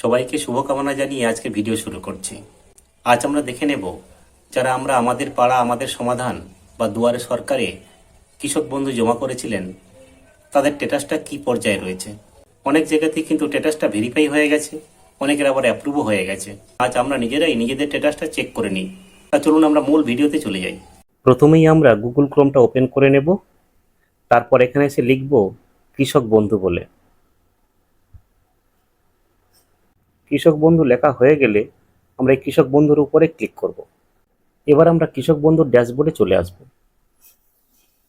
সবাইকে শুভকামনা জানিয়ে আজকে ভিডিও শুরু করছি। আজ আমরা দেখে নেব যারা আমরা আমাদের পাড়া, আমাদের সমাধান বা দুয়ারে সরকারে কৃষক বন্ধু জমা করেছিলেন, তাদের স্ট্যাটাসটা কি পর্যায়ে রয়েছে? অনেক জায়গাতেই কিন্তু স্ট্যাটাসটা ভেরিফাই হয়ে গেছে, অনেকের আবার অ্যাপ্রুভও হয়ে গেছে। আজ আমরা নিজেরাই নিজেদের স্ট্যাটাসটা চেক করে নিই। তা চলুন আমরা মূল ভিডিওতে চলে যাই। প্রথমেই আমরা গুগল ক্রোমটা ওপেন করে নেব, তারপর এখানে এসে লিখব কৃষক বন্ধু বলে। কৃষক বন্ধু লেখা হয়ে গেলে আমরা এই কৃষক বন্ধুর উপরে ক্লিক করব। এবার আমরা কৃষক বন্ধুর ড্যাশবোর্ডে চলে আসব।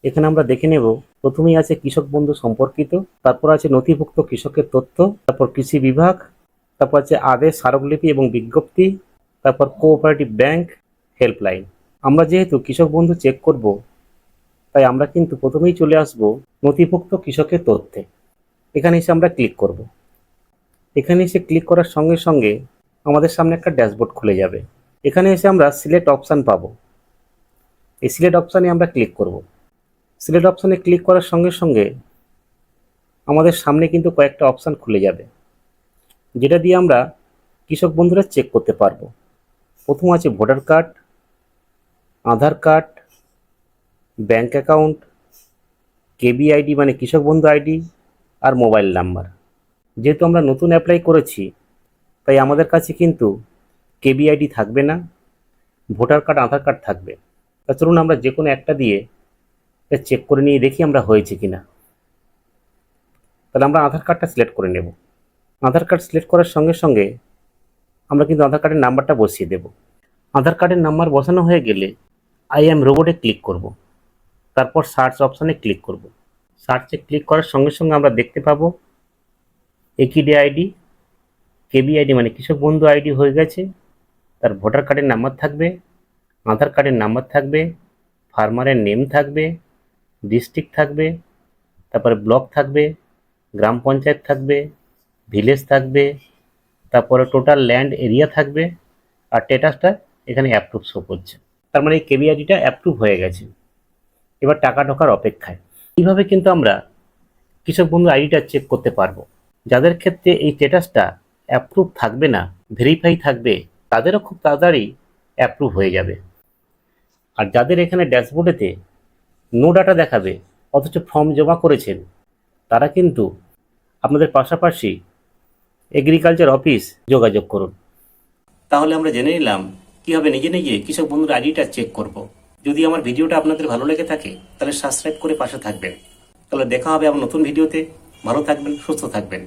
এখানে আমরা দেখে নেব, প্রথমেই আছে কৃষক বন্ধু সম্পর্কিত, তারপর আছে নথিভুক্ত কৃষকের তথ্য, তারপর কৃষি বিভাগ, তারপর আছে আদেশ, স্মারকলিপি এবং বিজ্ঞপ্তি, তারপর কোঅপারেটিভ ব্যাংক হেল্পলাইন আমরা যেহেতু কৃষক বন্ধু চেক করব, তাই আমরা কিন্তু প্রথমেই চলে আসব নথিভুক্ত কৃষকের তথ্যে। এখানে এসে আমরা ক্লিক করব। এখানে এসে ক্লিক করার সঙ্গে সঙ্গে আমাদের সামনে একটা ড্যাশবোর্ড খুলে যাবে। এখানে এসে আমরা সিলেক্ট অপশান পাবো। এই সিলেক্ট অপশানে আমরা ক্লিক করব। সিলেক্ট অপশানে ক্লিক করার সঙ্গে সঙ্গে আমাদের সামনে কিন্তু কয়েকটা অপশান খুলে যাবে, যেটা দিয়ে আমরা কৃষক বন্ধুরা চেক করতে পারব। প্রথম আছে voter card Aadhaar card bank account KB ID মানে কৃষক বন্ধু আইডি আর মোবাইল নাম্বার যেহেতু আমরা নতুন অ্যাপ্লাই করেছি, তাই আমাদের কাছে কিন্তু কেবি আইডি থাকবে না, ভোটার কার্ড, আধার কার্ড থাকবে। তা চলুন আমরা যে কোনো একটা দিয়ে চেক করে নিয়ে দেখি আমরা হয়েছে কি না তাহলে আমরা আধার কার্ডটা সিলেক্ট করে নেব। আধার কার্ড সিলেক্ট করার সঙ্গে সঙ্গে আমরা কিন্তু আধার কার্ডের নাম্বারটা বসিয়ে দেব। আধার কার্ডের নাম্বার বসানো হয়ে গেলে আই এম রোবটে ক্লিক করব। তারপর সার্চ অপশানে ক্লিক করব। সার্চে ক্লিক করার সঙ্গে সঙ্গে আমরা দেখতে পাবো একিডি আইডি কেবি আইডি মানে কৃষক বন্ধু আইডি হয়ে গেছে। তার ভোটার কার্ডের নাম্বার থাকবে, আধার কার্ডের নাম্বার থাকবে ফার্মারের নেম থাকবে ডিস্ট্রিক্ট থাকবে, তারপরে ব্লক থাকবে, গ্রাম পঞ্চায়েত থাকবে ভিলেজ থাকবে, তারপরে টোটাল ল্যান্ড এরিয়া থাকবে, আর স্ট্যাটাসটা এখানে অ্যাপ্রুভ শো করছে। তার মানে এই কেবি আইডিটা অ্যাপ্রুভ হয়ে গেছে। এবার টাকা ঢোকার অপেক্ষায়। এইভাবে কিন্তু আমরা কৃষক বন্ধু আইডিটা চেক করতে পারব? যাদের ক্ষেত্রে এই স্ট্যাটাসটা অ্যাপ্রুভ থাকবে না ভেরিফাই থাকবে, তাদেরও খুব তাড়াতাড়ি অ্যাপ্রুভ হয়ে যাবে। আর যাদের এখানে ড্যাশবোর্ডেতে নো ডাটা দেখাবে, অথচ ফর্ম জমা করেছেন, তারা কিন্তু আপনাদের পাশাপাশি এগ্রিকালচার অফিস যোগাযোগ করুন। তাহলে আমরা জেনে নিলাম কীভাবে নিজে নিজে কৃষক বন্ধুর আইডিটা চেক করব। যদি আমার ভিডিওটা আপনাদের ভালো লেগে থাকে, তাহলে সাবস্ক্রাইব করে পাশে থাকবেন। তাহলে দেখা হবে আমার নতুন ভিডিওতে। ভালো থাকবেন, সুস্থ থাকবেন।